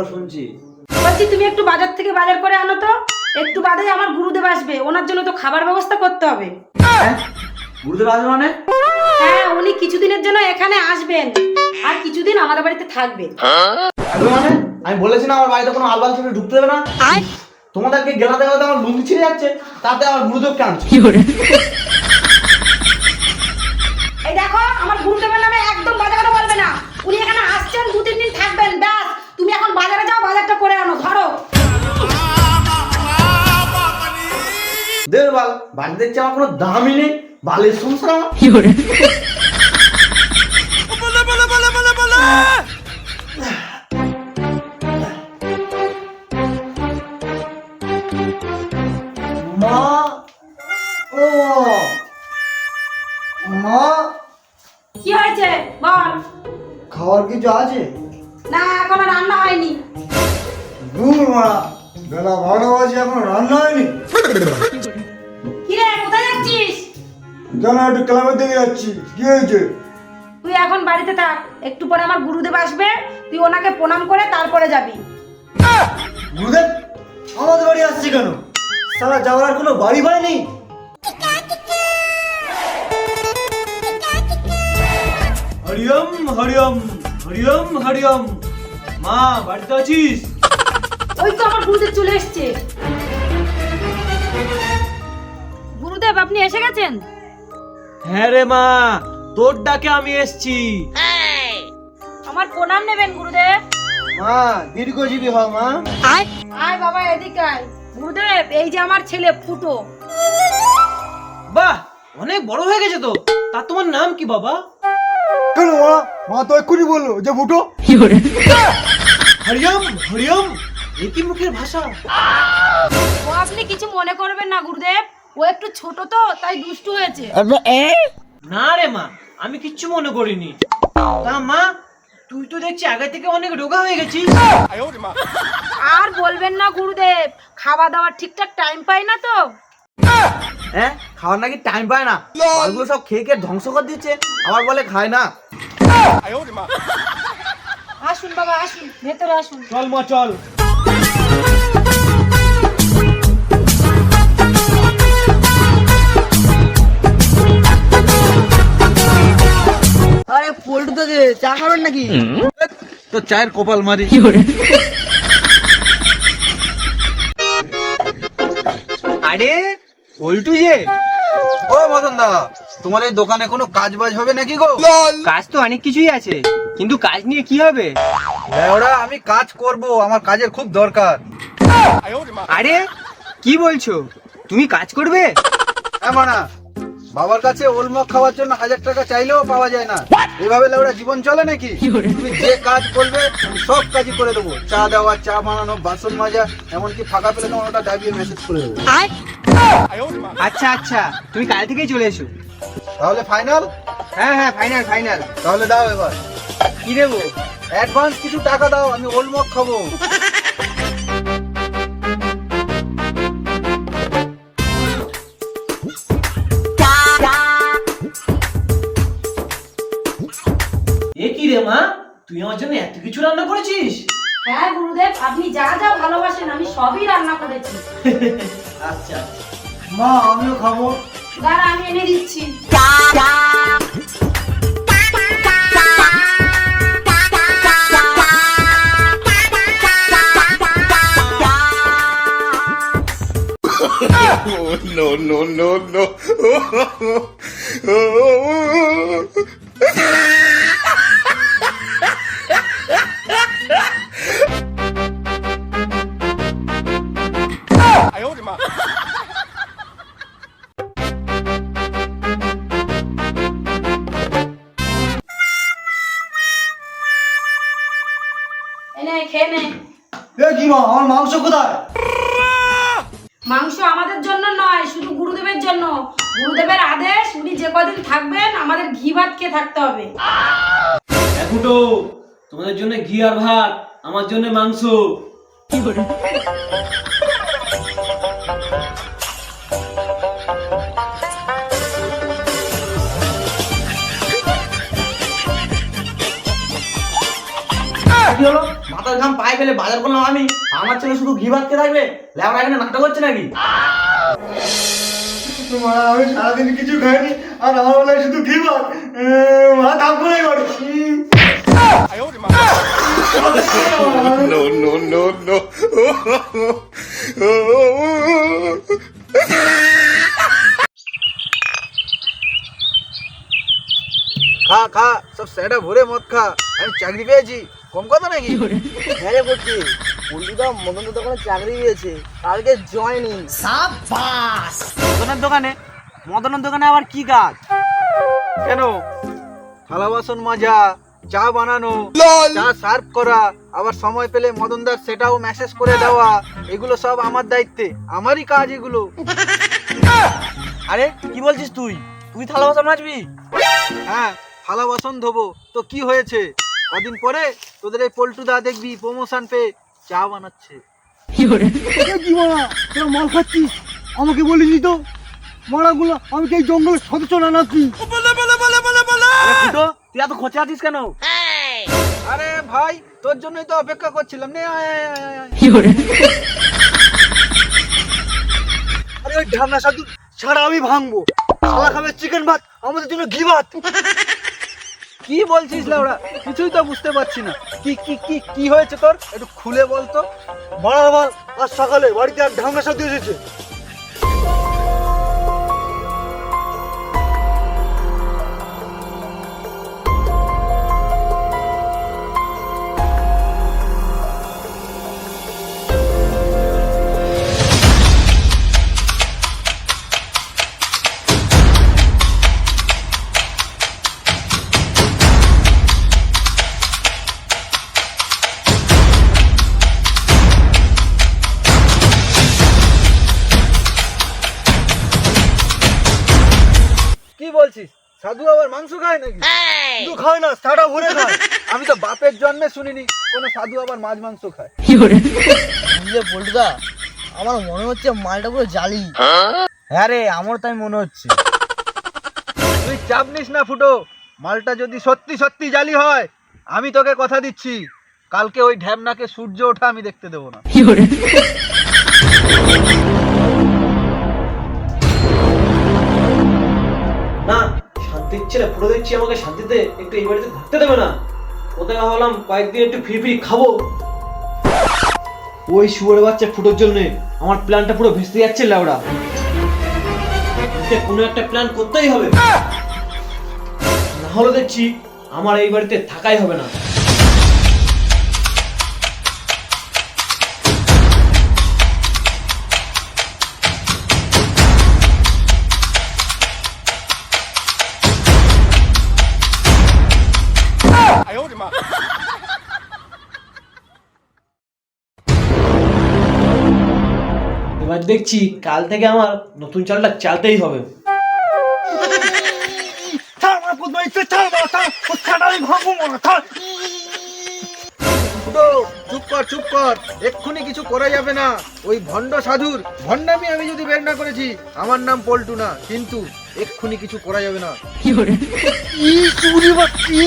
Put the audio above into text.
বলো শুনছি। বলছি তুমি একটু বাজার থেকে বাজার করে আনো তো। একটু বাদে আমার গুরুদেব আসবে ওনার জন্য তো খাবার ব্যবস্থা করতে হবে। হ্যাঁ? গুরুদেব আসবে মানে? হ্যাঁ উনি কিছুদিনের জন্য এখানে আসবেন আর কিছুদিন আমাদের বাড়িতে থাকবেন মানে? আমি বলেছি না আমার বাড়িতে কোনো আলবাল ছেলে ঢুকতে দেবে না। তোমাদেরকে গেলাতে গেলাতে আমার লুঙ্গি ছিঁড়ে যাচ্ছে তাতে আমার গুরুদেবকে আনছে। এই দেখো আমার গুরুদেবের নামে একদম বাজে কথা বলবে না। উনি এখানে আসছেন দু তিন দিন থাকবেন ব্যাস। দেবে বাল বাড়ি দেখছি আমার কোনো দামই নেই বালের সংসার আমার। মা ও মা। কি হয়েছে? বল। খাওয়ার কিছু আছে? না এখনও রান্না হয়নি। দূর মা বেলা বাজে এখন রান্না হয়নি। কেন একটু ক্লাবের দিকে যাচ্ছি কি হয়েছে? তুই এখন বাড়িতে থাক। একটু পরে আমার গুরুদেব আসবে। তুই ওনাকে প্রণাম করে তারপরে যাবি। গুরুদেব আমাদের বাড়ি আসছে কেন? সারা যাওয়ার আর কোনো বাড়ি ভাড়া নেই? হরিওম হরিওম হরিওম হরিওম। মা বাড়িতে আছিস? ওই তো আমার গুরুদেব চলে এসছে। গুরুদেব আপনি এসে গেছেন? হ্যাঁ রে মা তোর ডাকে আমি এসছি। আমার প্রণাম নেবেন গুরুদেব। মা দীর্ঘজীবী হও মা। আয় বাবা এদিকে আয়। গুরুদেব এই যে আমার ছেলে ফুটো। বাহ অনেক বড় হয়ে গেছে তো। তা তোমার নাম কি বাবা? কেন মা? মা তো এক্ষুনি বলল যে ফুটো। হরিওম হরিওম এ কি মুখের ভাষা? ও আপনি কিছু মনে করবেন না গুরুদেব। ও একটু ছোট তো তাই দুষ্টু হয়েছে। না রে মা আমি কিচ্ছু মনে করিনি। তা মা তুই তো দেখছি আগে থেকে অনেক রোগা হয়ে গেছিস। আর বলবেন না গুরুদেব খাওয়া দাওয়ার ঠিকঠাক টাইম পাই না তো। হ্যাঁ খাওয়ার নাকি টাইম পায় না। বালগুলো সব খেয়ে খেয়ে ধ্বংস করে দিচ্ছে আবার বলে খায় না। আসুন বাবা আসুন ভেতরে আসুন। চল মা চল। আরে পল্টু তো চা খাবেন নাকি? তো চায়ের কপাল মারি। আরে পল্টু যে। ও মদন দা তোমার এই দোকানে কোনো কাজ বাজ হবে নাকি গো? কাজ তো অনেক কিছুই আছে কিন্তু কাজ নিয়ে কি হবে? ওরা আমি কাজ করব আমার কাজের খুব দরকার। আরে কি বলছো? তুমি কাজ করবে? হ্যাঁ মানা। বাবার কাছে ওলমক খাওয়ার জন্য হাজার টাকা চাইলেও পাওয়া যায় না। এভাবে লেওড়া জীবন চলে নাকি? তুমি যে কাজ করবে সব কাজই করে দেবো। চা দেওয়া চা বানানো বাসন মাজা এমনকি ফাঁকা পেলে তোমার ওটা দাবিয়ে মেসেজ করে দেবো। আচ্ছা আচ্ছা তুমি কাল থেকেই চলে এসো। তাহলে ফাইনাল হ্যাঁ হ্যাঁ ফাইনাল ফাইনাল তাহলে দাও এবার। কি দেবো? অ্যাডভান্স কিছু টাকা দাও আমি ওলমক খাব। আমার জন্য এত কিছু রান্না করেছিস? হ্যাঁ গুরুদেব আপনি যা যা ভালোবাসেন আমি সবই রান্না করেছি। আচ্ছা মা আমিও খাব। দাঁড়া আমি এনে দিচ্ছি। এনে খেয়ে নে এ কি মা আমার মাংস কোথায়? মাংস আমাদের জন্য নয় শুধু গুরুদেবের জন্য। গুরুদেবের আদেশ উনি যে কদিন থাকবেন আমাদের ঘি ভাত খেয়ে থাকতে হবে। একুটো তোমাদের জন্য ঘি আর ভাত আমার জন্য মাংস। কি হলো? মাথার ঘাম পায়ে ফেলে বাজার করলাম আমি। আমার ছেলে শুধু ঘি ভাতকে থাকবে? লেবরা এখানে নাটক করছে নাকি? আমি সারাদিন কিছু খাইনি আর আমার বেলায় শুধু ঘি ভাত। মা থাকব না এবারে। খা খা সব স্যাডা ভরে মদ খা। আমি চাকরি পেয়েছি। কম কথা নাকি? হ্যাঁ রে বলছি পল্টুদা মদন দোকানে চাকরি পেয়েছে কালকে জয়নিং মদনের দোকানে? মদনের দোকানে আবার কি কাজ? কেন? থালা বাসন মাজা চা বানানো চা সার্ভ করা আবার সময় পেলে মদনদার সেটাও মেসেজ করে দেওয়া এগুলো সব আমার দায়িত্বে আমারই কাজ এগুলো। আরে কি বলছিস তুই? তুই থালা বাসন মাজবি? হ্যাঁ থালা বাসন ধোবো। তো কি হয়েছে? কদিন পরে তোদের এই পল্টুদা দেখবি প্রমোশন পেয়ে চা বানাচ্ছে। কি মারা? তোর মাল খাচ্ছিস? আমাকে বলিনি তো? মারাগুলো আমি কি এই জঙ্গলের সদস্য না নাকি? তুই এত খোঁচে আছিস কেন? আরে ভাই তোর জন্যই তো অপেক্ষা করছিলাম। নে আয়, আয়, আয়, আয়, আয়। আরে ওই ঢামনা সাধু ছাড়া আমি ভাঙবো। শালা খাবে চিকেন ভাত আমাদের জন্য ঘি ভাত। কি বলছিস না ওরা কিছুই তো বুঝতে পারছি না। কি কি কি কি হয়েছে তোর? একটু খুলে বলতো। মারা বল আজ সকালে বাড়িতে আর ঢাঙ্গা সাথে এসেছে। সাধু আবার মাংস খায় নাকি? শুধু খায় না সারা ভরে খায়। আমি তো বাপের জন্মে শুনিনি কোন সাধু আবার মাছ মাংস খায়। বুঝলে পল্টুদা আমার মনে হচ্ছে মালটা পুরো জালি। হ্যাঁ রে আমার তাই মনে হচ্ছে। তুই চাপ নিস না ফুটো মালটা যদি সত্যি সত্যি জালি হয় আমি তোকে কথা দিচ্ছি। কালকে ওই ঢ্যামনাকে সূর্য ওঠা আমি দেখতে দেবো না। না শান্তির না পুরো দিচ্ছি, আমাকে শান্তিতে একটু এই বাড়িতে থাকতে দেবে না। কোথায় ভাবলাম কয়েকদিন একটু ফ্রি ফ্রি খাব। ওই শুয়োরের বাচ্চা ফুটোর জন্যে আমার প্ল্যানটা পুরো ভেসে যাচ্ছে লাউড়া কোনো একটা প্ল্যান করতেই হবে। না হলে দেখছি আমার এই বাড়িতে থাকাই হবে না। এবার দেখছি কাল থেকে আমার নতুন চালটা চালতেই হবে। ফুটো চুপ কর চুপ কর। এক্ষুনি কিছু করা যাবে না। ওই ভণ্ড সাধুর ভণ্ডামি আমি যদি বের না করেছি আমার নাম পল্টু না। কিন্তু এক্ষুনি কিছু করা যাবে না। ই চুরি বাচ্চি